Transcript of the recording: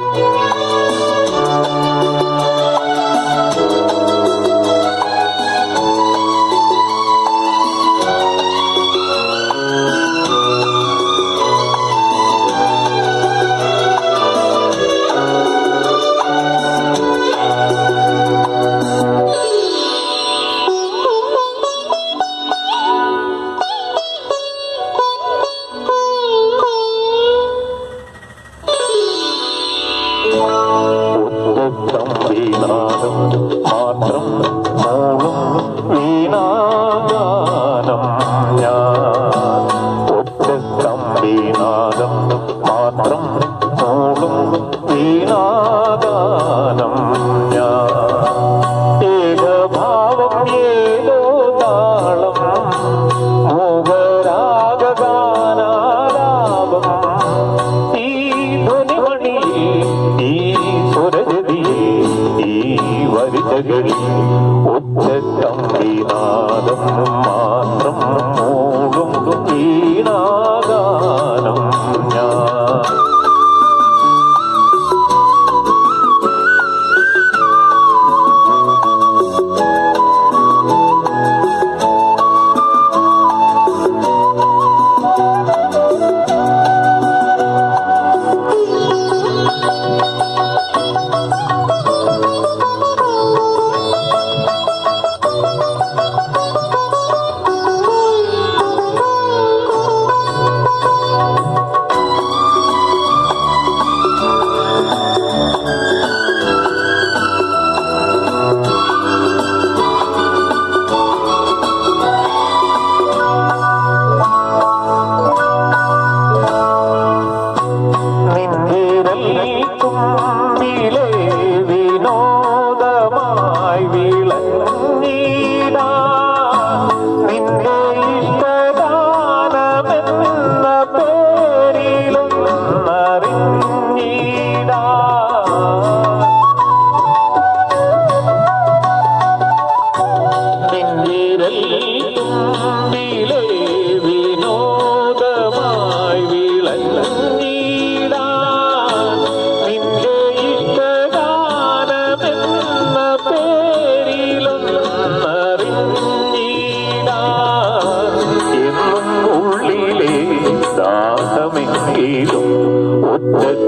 Oh. വീണാദം മാത്രം മൂളും വീണാഗാനം ഞാൻ ഒറ്റക്കം നാദം മാത്രം ഒറ്റത്തമ്പീനാദം highway ஒத்த